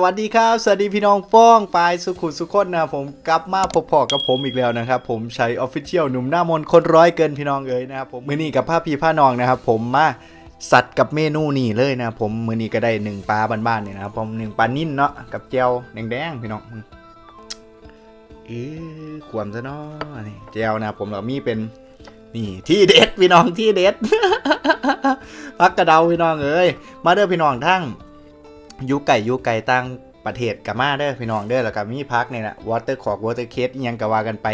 สวัสดีครับ สวัสดีพี่น้องป้องปายสุขุมสุขคนนะผมกลับมาพบพอกับผมอีกแล้วนะครับผมใช้ออฟฟิเชียลหนุ่มหน้ามนคนร้อยเกินพี่น้องเอ๋ยนะครับผมมือนี้กับผ้าพีผ้านองนะครับผมมาสัตว์กับเมนูนี่เลยนะผมมือนี้ก็ได้หนึ่งปลาบ้านๆเนี่ยนะครับผมหนึ่งปลานิ่นเนาะกับเจียวแดงๆพี่น้องเอ๊ะขวมซะเนาะนี่เจียวนะผมเรามีเป็นนี่ที่เด็ดพี่น้องที่เด็ดพักกระเดาพี่น้องเอ้ยมาเด้อพี่น้องทั้ง ยูไก่ยูไก่ตั้งประเทศกับมาเด้อพี่น้องเด้อแล้วก็มีพักเนี่แหละวอเตอร์คอกวอเตอร์เคสยังก็ว่ากันไป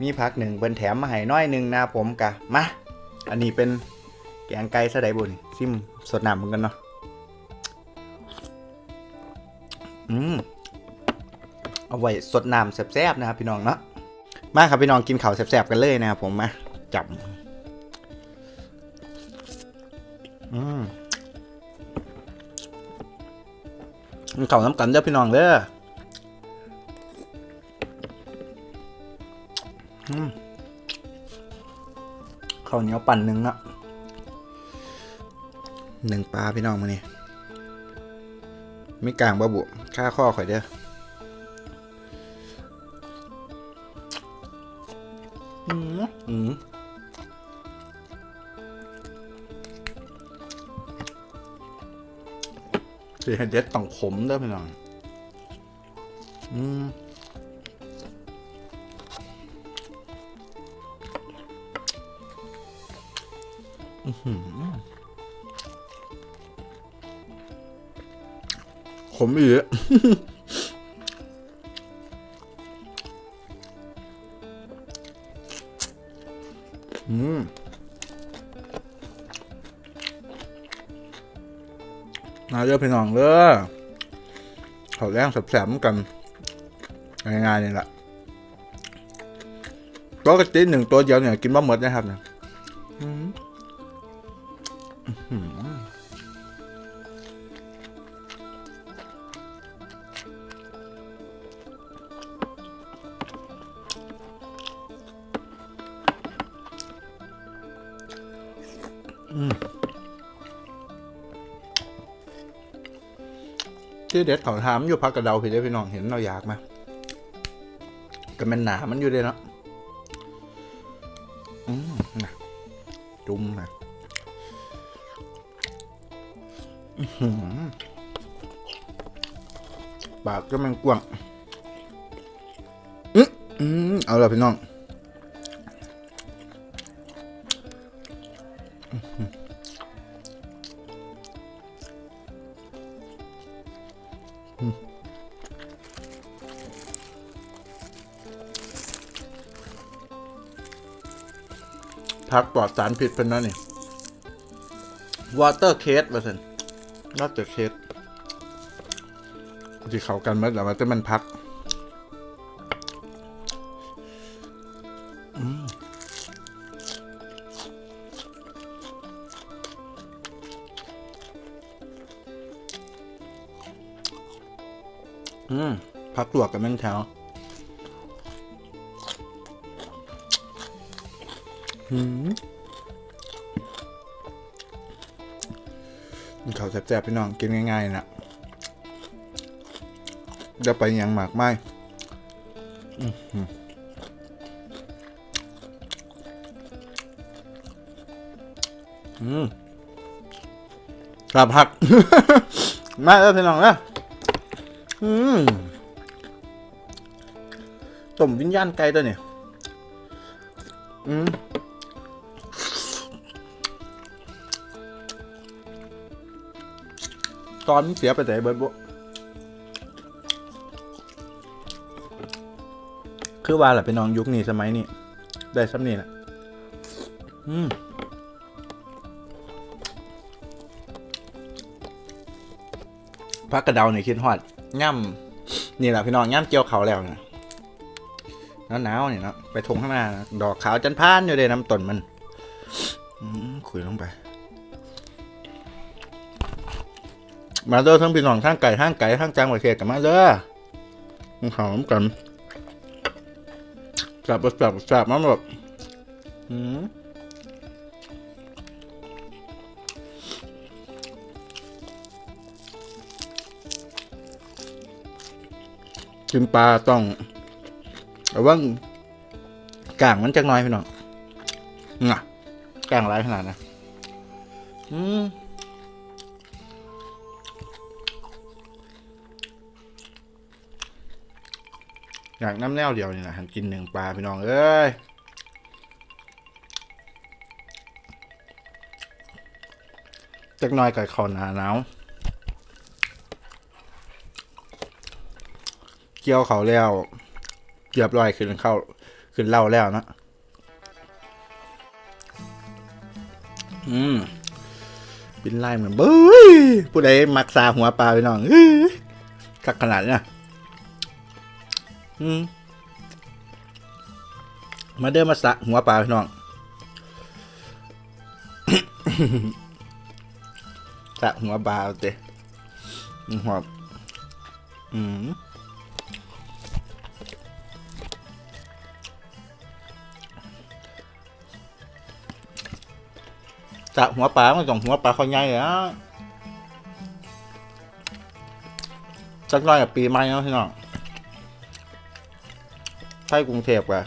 มีพักหนึ่งเพิ่นแถมมาให้น้อยหนึ่งนะผมกะมาอันนี้เป็นแกงไก่สะไดบุญซิมสดน้ำเหมือนกันเนาะอืมเอาไว้สดน้ำแซ่บๆนะครับพี่น้องเนาะมาครับพี่น้องกินข้าวแซ่บๆกันเลยนะครับผมมาจับอืม มันเข่าน้ำกันเด้อพี่น้องเด้อข้าวเหนียวปั่นหนึ่งเนะหนึ่งปลาพี่น้องมานี่ไม่กลางบะบุค่าข้อข่อยเด้ออืมอืม สิให้เด็ดต้องขมเด้อพี่น้องอืมอือหือขมอีกอืม มาเด้อพี่น้องเด้อเขาแรงแสบๆกันง่ายๆนี่แหละตัวกระติหนึ่งตัวเดียวเนี่ยกินบ้าหมดนะครับเนี่ย ที่เด็ดเขาถามอยู่พักกระเดาพี่ได้อพี่น้องเห็นเราอยากไหมก็มันหนามันอยู่เลยเนาะอืมนะจุ่มนะอื้อหือปากก็มันกว้างอืมอืมเอาละพี่น้อง พักปลอดสารผิดเป็นนั่นนี่ water case ว่าสัน water case ที่เขากันมื่อแต่ว่าจะมันพักอืมพักลวกกับแมงแถว อืมเขาวแซ่บๆพี่น้องกินง่ายๆนะเดี๋ยวไปหยังหมากไม้อื้อหืออืมกลับหัก มาแล้วพี่น้องนะอืมต้มวิญญาณไก่ตัวเนี่ย อืม ตอนเสียไปแต่เบิร์ดบุคือว่าแหละเป็นน้องยุคนี้สมัยนี้ได้ซ้ำนี่แหละอืมพักกระเดาเนี่ยคิดฮอดย่ำนี่แหละพี่น้องย่ำเจียวเขาแล้วนะหนาวๆเนี่ยเนาะไปทงข้างหน้า ดอกขาวจันพานอยู่ในน้ำต้นมันอืมคุยลงไป มาเด้อทั้งพี่น้องทั้งไก่ทั้งไก่ทั้งจังหวัดเขตกันมาเด้อหอมกันจับจับจับมาแบบอืมกินปลาต้องระวังกลางมันจักน้อยพี่น้องน่ะกลางร้ายขนาดนะอืม อยากน้ำแนวเดียวนี่นะหันกินหนึ่งปลาพี่น้องเอ้ยจักน้อยกับข้าหนาหนาวเกี่ยวเขาแล้วเรียบร้อยขึ้นเข้าขึ้นเหล่าแล้วนะอืมบินไล่เหมือนเบ้ยผู้ใดมักซาหัวปลาไปน้องเอ้ยกักขนาดเนี้ย อืมมาเดินมาสะหัวปลาพี่น้องสะหัวปลาเตะหัวอืมสะหัวปลามันต้องหัวปลาเขาใหญ่อะจักหน้อยกับปีใหม่เนาะพี่น้อง ใช่กรุงเทพกะ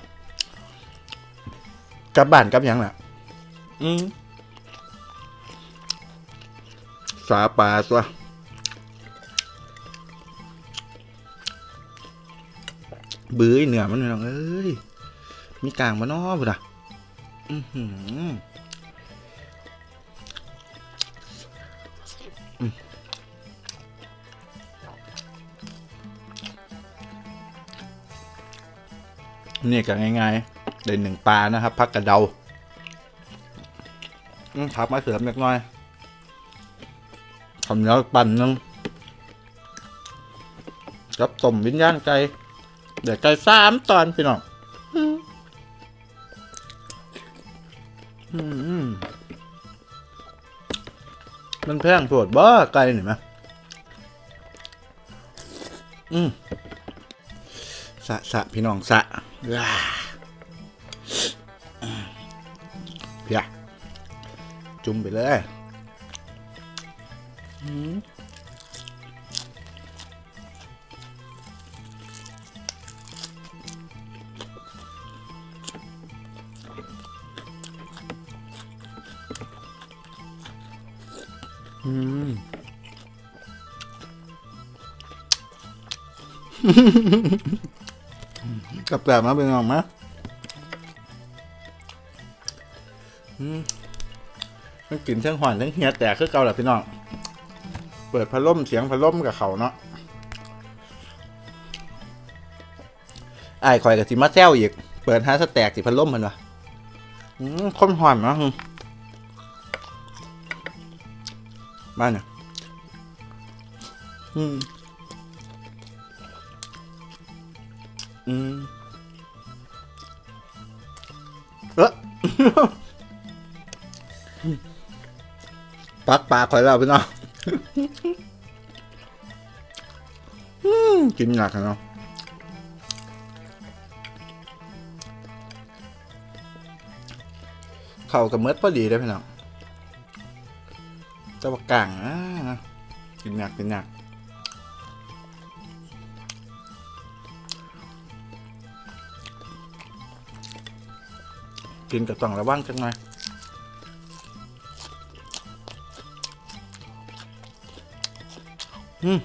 กลับบ้านกลับหยังน่ะ อืมสาปลาตัวบื้อไอ้เหนือมันพี่น้องเอ้ย มีกลางมาน้อพุ่นอะอือหือ นี่ก็ง่ายๆได้หนึ่งปลานะครับพักกระเดาทับมาเสือมเล็กน้อยทำเนื้อปั่นนึงกับต้มวิญญาณไก่เดี๋ยวไก่สามตอนพี่น้องมันแพงโปวดบ้าไก่เห็นไหมอืมสะสะพี่น้องสะ เพียจุ่มไปเลยอืมอืม กับแบบมาเป็นไงมะอืมมันกลิ่นทั้งหวานทั้งเฮียแตกคือเก่าแหละพี่น้อง เปิดพัดลมเสียงพัดลมกับเขาเนาะไอ้คอยกับสิมาแซวอีก เปิดฮาสแตกสิพัดลมมันวะอืมคนหอนเนาะมบ้านเนี่ยอืม อืม ปักปากคอยแล้วพี่น้องอืมกินหนักอะเนาะเข่ากับเมดพอดีเลยพี่น้องตะวากลางอะนะกินหนักกินหนัก กินกับต้องระวังจังหน่อยอืม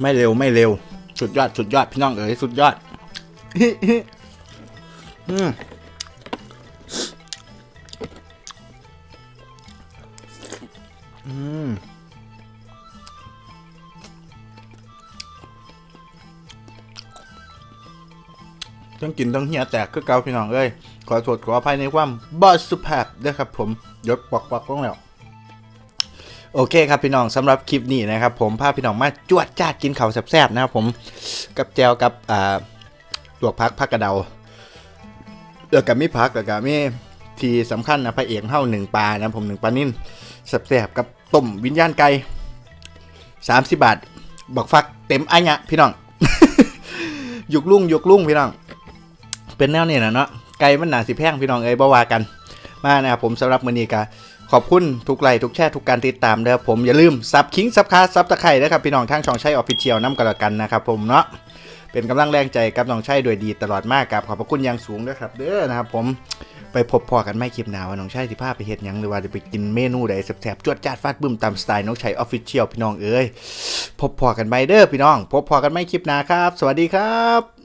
ไม่เร็วไม่เร็ว สุดยอดสุดยอดพี่น้องเอ๋ยสุดยอดอืมอืม ต้องกินต้องเหียแตกคือเกาพี่น้องเอ้ยขอโทษขออภัยในความบอสสุภาพด้วยครับผมยศปอกปอกลงแล้วโอเคครับพี่น้องสำหรับคลิปนี้นะครับผมพาพี่น้องมาจวดจ้าดกินข้าวแซ่บๆนะครับผมกับแจวกับอ่าลวกพักพักกระเดาเออกับมีพักกับมีที่สำคัญนะพระเอกเฮาหนึ่งปลานะผมหนึ่งปลานิ่นแซ่บๆกับต้มวิญญาณไก่สามสิบบาทบอกฟักเต็มอันยะพี่น้องหยุกลุ่งหยุกลุ่งพี่น้อง เป็นแนวนี้นะเนาะไก่มันหนาสิแพงพี่น้องเอ้ยบ่ว่ากัน มานะครับผมสำหรับมือนี้ก็ขอบคุณทุกไลค์ทุกแชร์ทุกการติดตามเด้อผมอย่าลืมซับคิงซับคาซับตะไคร่นะครับพี่น้องทางช่องใช้ออฟฟิเชียลน้ำกันละกันนะครับผมเนาะเป็นกำลังแรงใจกับน้องใช้โดยดีตลอดมากครับขอบพระคุณอย่างสูงนะครับเด้อนะครับผมไปพบพอกันไม่คลิปหนาว่าน้องใช้สิพาไปเฮ็ดยังหรือว่าจะไปกินเมนูใดแซ่บๆจวดจาดฟาดบึ้มตามสไตล์น้องใช้ออฟฟิเชียลพี่น้องเอ้ยพบพอกันไม่เด้อพี่น้อง พบพอกันไม่คลิปหนาครับ สวัสดีครับ